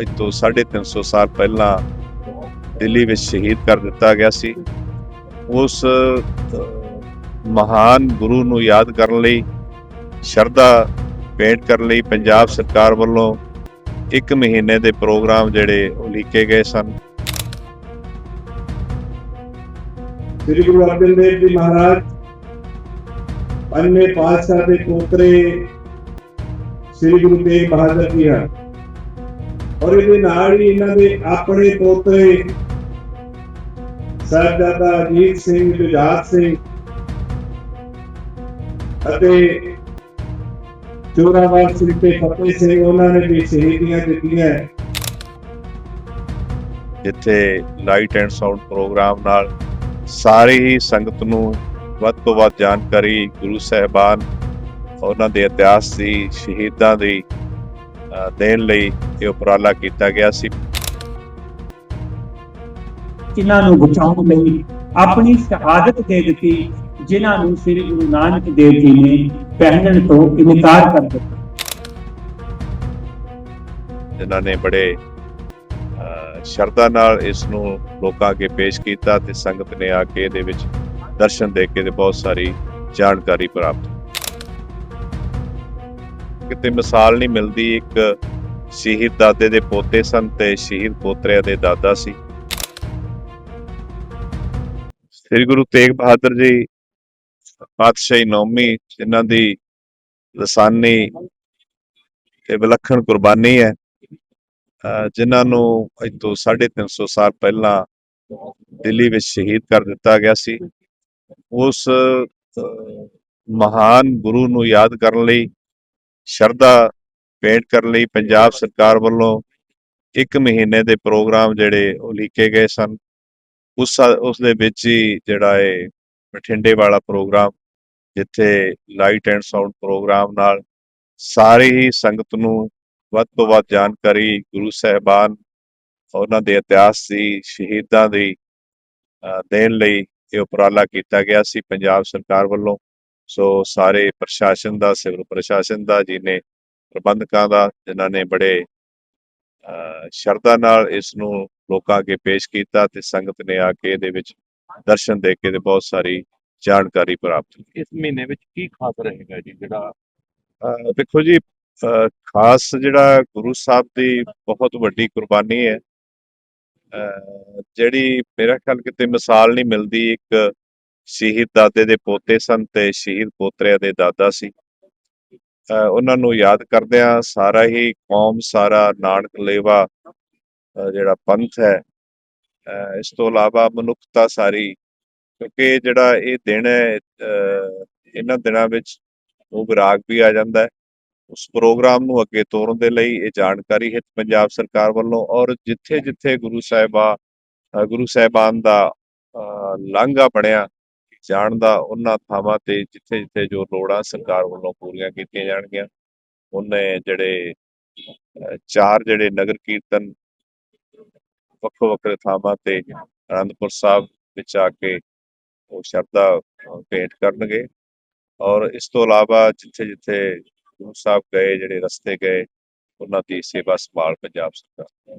ਅੱਜ ਤੋਂ 350 ਸਾਲ ਪਹਿਲਾਂ ਦਿੱਲੀ ਵਿੱਚ ਸ਼ਹੀਦ ਕਰ ਦਿੱਤਾ ਗਿਆ ਸੀ। ਉਸ ਮਹਾਨ ਗੁਰੂ ਨੂੰ ਯਾਦ ਕਰਨ ਲਈ, ਸ਼ਰਧਾ ਭੇਂਟ ਕਰਨ ਲਈ ਪੰਜਾਬ ਸਰਕਾਰ ਵੱਲੋਂ ਇੱਕ ਮਹੀਨੇ ਦੇ ਪ੍ਰੋਗਰਾਮ ਜਿਹੜੇ ਉਹ ਲਿਖੇ ਗਏ ਸਨ। ਸ੍ਰੀ ਗੁਰੂ ਅਰਜਨ ਦੇਵ ਜੀ ਮਹਾਰਾਜ, ਪੰਜਵੇਂ ਪਾਤਸ਼ਾਹ ਦੇ ਪੋਤਰੇ ਸ੍ਰੀ ਗੁਰੂ ਤੇਗ ਬਹਾਦਰ ਜੀ ਹਨ। ਔਰ ਇਹਦੇ ਨਾਲ ਹੀ ਇਹਨਾਂ ਦੇ ਆਪਣੇ ਪੋਤਰੇ ਸਾਹਿਬਜ਼ਾਦਾ ਅਜੀਤ ਸਿੰਘ, ਜੁਝਾਰ ਸਿੰਘ ਅਤੇ ਚੋਰਾਵਾਰ ਸਿੰਘ ਤੇ ਫਤਿਹ ਸਿੰਘ, ਉਹਨਾਂ ਨੇ ਵੀ ਸ਼ਹੀਦੀਆਂ ਦਿੱਤੀਆਂ। ਜਿੱਥੇ ਲਾਈਟ ਐਂਡ ਸਾਊਂਡ ਪ੍ਰੋਗਰਾਮ ਨਾਲ ਸਾਰੀ ਹੀ ਸੰਗਤ ਨੂੰ ਵੱਧ ਤੋਂ ਵੱਧ ਜਾਣਕਾਰੀ ਗੁਰੂ ਸਾਹਿਬਾਨ, ਉਹਨਾਂ ਦੇ ਇਤਿਹਾਸ ਦੀ, ਸ਼ਹੀਦਾਂ ਦੀ ਦੇਣ ਲਈ ਇਹ ਉਪਰਾਲਾ ਕੀਤਾ ਗਿਆ ਸੀ। ਜਿਨ੍ਹਾਂ ਨੂੰ ਬਚਾਉਣ ਲਈ ਆਪਣੀ ਸ਼ਹਾਦਤ ਦੇ ਦਿੱਤੀ ਜਿਨ੍ਹਾਂ ਨੂੰ ਸ੍ਰੀ ਗੁਰੂ ਨਾਨਕ ਦੇਵ ਜੀ ਨੇ ਪਹਿਨਣ ਤੋਂ ਇਨਕਾਰ ਕਰ ਦਿੱਤਾ। ਜਿਨ੍ਹਾਂ ਨੇ ਬੜੇ ਸ਼ਰਧਾ ਨਾਲ ਇਸ ਨੂੰ ਲੋਕਾਂ ਅੱਗੇ ਪੇਸ਼ ਕੀਤਾ ਤੇ ਸੰਗਤ ਨੇ ਆ ਕੇ ਇਹਦੇ ਵਿੱਚ ਦਰਸ਼ਨ ਦੇ ਕੇ ਤੇ ਬਹੁਤ ਸਾਰੀ ਜਾਣਕਾਰੀ ਪ੍ਰਾਪਤ ਕਿਤੇ ਮਿਸਾਲ ਨਹੀਂ ਮਿਲਦੀ, ਇੱਕ ਸ਼ਹੀਦ ਦਾਦੇ ਦੇ ਪੋਤੇ ਸਨ ਤੇ ਸ਼ਹੀਦ ਪੋਤਰਿਆਂ ਦੇ ਦਾਦਾ ਸੀ। ਸ੍ਰੀ ਗੁਰੂ ਤੇਗ ਬਹਾਦਰ ਜੀ, ਪਾਤਸ਼ਾਹੀ ਨੌਮੀ, ਜਿਨ੍ਹਾਂ ਦੀ ਲਸਾਨੀ ਤੇ ਵਿਲੱਖਣ ਕੁਰਬਾਨੀ ਹੈ ਅਹ ਜਿਨ੍ਹਾਂ ਨੂੰ ਅੱਜ ਤੋਂ 350 ਸਾਲ ਪਹਿਲਾਂ ਦਿੱਲੀ ਵਿੱਚ ਸ਼ਹੀਦ ਕਰ ਦਿੱਤਾ ਗਿਆ ਸੀ। ਉਸ ਮਹਾਨ ਗੁਰੂ ਨੂੰ ਯਾਦ ਕਰਨ ਲਈ ਸ਼ਰਧਾ ਭੇਂਟ ਕਰਨ ਲਈ ਪੰਜਾਬ ਸਰਕਾਰ ਵੱਲੋਂ ਇੱਕ ਮਹੀਨੇ ਦੇ ਪ੍ਰੋਗਰਾਮ ਜਿਹੜੇ ਉਹ ਲਿਖੇ ਗਏ ਸਨ। ਉਸ ਉਸ ਦੇ ਵਿੱਚ ਹੀ ਜਿਹੜਾ ਹੈ ਬਠਿੰਡੇ ਵਾਲਾ ਪ੍ਰੋਗਰਾਮ ਜਿੱਥੇ ਲਾਈਟ ਐਂਡ ਸਾਊਂਡ ਪ੍ਰੋਗਰਾਮ ਨਾਲ ਸਾਰੀ ਹੀ ਸੰਗਤ ਨੂੰ ਵੱਧ ਤੋਂ ਵੱਧ ਜਾਣਕਾਰੀ ਗੁਰੂ ਸਾਹਿਬਾਨ ਉਹਨਾਂ ਦੇ ਇਤਿਹਾਸ ਦੀ ਸ਼ਹੀਦਾਂ ਦੀ ਅ, ਦੇਣ ਲਈ ਇਹ ਉਪਰਾਲਾ ਕੀਤਾ ਗਿਆ ਸੀ ਪੰਜਾਬ ਸਰਕਾਰ ਵੱਲੋਂ। ਸੋ ਸਾਰੇ ਪ੍ਰਸ਼ਾਸਨ ਦਾ ਸਿਵਲ ਪ੍ਰਸ਼ਾਸਨ ਦਾ ਜਿਹਨੇ ਪ੍ਰਬੰਧਕਾਂ ਦਾ ਜਿਨ੍ਹਾਂ ਨੇ ਬੜੇ ਸ਼ਰਧਾ ਨਾਲ ਇਸ ਨੂੰ ਲੋਕਾਂ ਅੱਗੇ ਪੇਸ਼ ਕੀਤਾ ਤੇ ਸੰਗਤ ਨੇ ਆ ਕੇ ਇਹਦੇ ਵਿੱਚ ਦਰਸ਼ਨ ਦੇ ਕੇ ਤੇ ਬਹੁਤ ਸਾਰੀ ਜਾਣਕਾਰੀ ਪ੍ਰਾਪਤ ਕੀਤੀ। ਇਸ ਮਹੀਨੇ ਵਿੱਚ ਕੀ ਖਾਸ ਰਹੇਗਾ ਜੀ ਜਿਹੜਾ ਦੇਖੋ ਜੀ ਖਾਸ ਜਿਹੜਾ ਗੁਰੂ ਸਾਹਿਬ ਦੀ ਬਹੁਤ ਵੱਡੀ ਕੁਰਬਾਨੀ ਹੈ। ਜਿਹੜੀ ਮੇਰਾ ਖਿਆਲ ਕਿਤੇ ਮਿਸਾਲ ਨਹੀਂ ਮਿਲਦੀ ਇੱਕ ਸ਼ਹੀਦ ਦਾਦੇ ਦੇ ਪੋਤੇ ਸਨ ਤੇ ਸ਼ਹੀਦ ਪੋਤਰਿਆਂ ਦੇ ਦਾਦਾ ਸੀ। ਉਹਨਾਂ ਨੂੰ ਯਾਦ ਕਰਦਿਆਂ ਸਾਰਾ ਹੀ ਕੌਮ ਸਾਰਾ ਨਾਨਕ ਲੇਵਾ ਜਿਹੜਾ ਪੰਥ ਹੈ ਅਹ ਇਸ ਤੋਂ ਇਲਾਵਾ ਮਨੁੱਖਤਾ ਸਾਰੀ ਕਿਉਂਕਿ ਜਿਹੜਾ ਇਹ ਦਿਨ ਹੈ ਅਹ ਇਹਨਾਂ ਦਿਨਾਂ ਵਿੱਚ ਉਹ ਵਿਰਾਗ ਵੀ ਆ ਜਾਂਦਾ ਹੈ। ਉਸ ਪ੍ਰੋਗਰਾਮ ਨੂੰ ਅੱਗੇ ਤੋਰਨ ਦੇ ਲਈ ਇਹ ਜਾਣਕਾਰੀ ਹੈ ਪੰਜਾਬ ਸਰਕਾਰ ਵੱਲੋਂ ਔਰ ਜਿੱਥੇ ਜਿੱਥੇ ਗੁਰੂ ਸਾਹਿਬਾ ਗੁਰੂ ਸਾਹਿਬਾਨ ਦਾ ਅ, ਲਾਂਘਾ ਬਣਿਆ ਜਾਣ ਦਾ ਉਹਨਾਂ ਥਾਵਾਂ ਤੇ ਜਿੱਥੇ ਜਿੱਥੇ ਜੋ ਲੋੜਾਂ ਸਰਕਾਰ ਵੱਲੋਂ ਪੂਰੀਆਂ ਕੀਤੀਆਂ ਜਾਣਗੀਆਂ, ਉਹਨੇ ਜਿਹੜੇ ਚਾਰ ਜਿਹੜੇ ਨਗਰ ਕੀਰਤਨ ਵੱਖੋ ਵੱਖਰੇ ਥਾਵਾਂ ਤੇ ਅਨੰਦਪੁਰ ਸਾਹਿਬ ਵਿੱਚ ਆ ਕੇ ਉਹ ਸ਼ਰਧਾ ਭੇਟ ਕਰਨਗੇ ਔਰ ਇਸ ਤੋਂ ਇਲਾਵਾ ਜਿੱਥੇ ਜਿੱਥੇ ਗੁਰੂ ਸਾਹਿਬ ਗਏ, ਜਿਹੜੇ ਰਸਤੇ ਗਏ, ਉਹਨਾਂ ਦੀ ਸੇਵਾ ਸੰਭਾਲ ਪੰਜਾਬ ਸਰਕਾਰ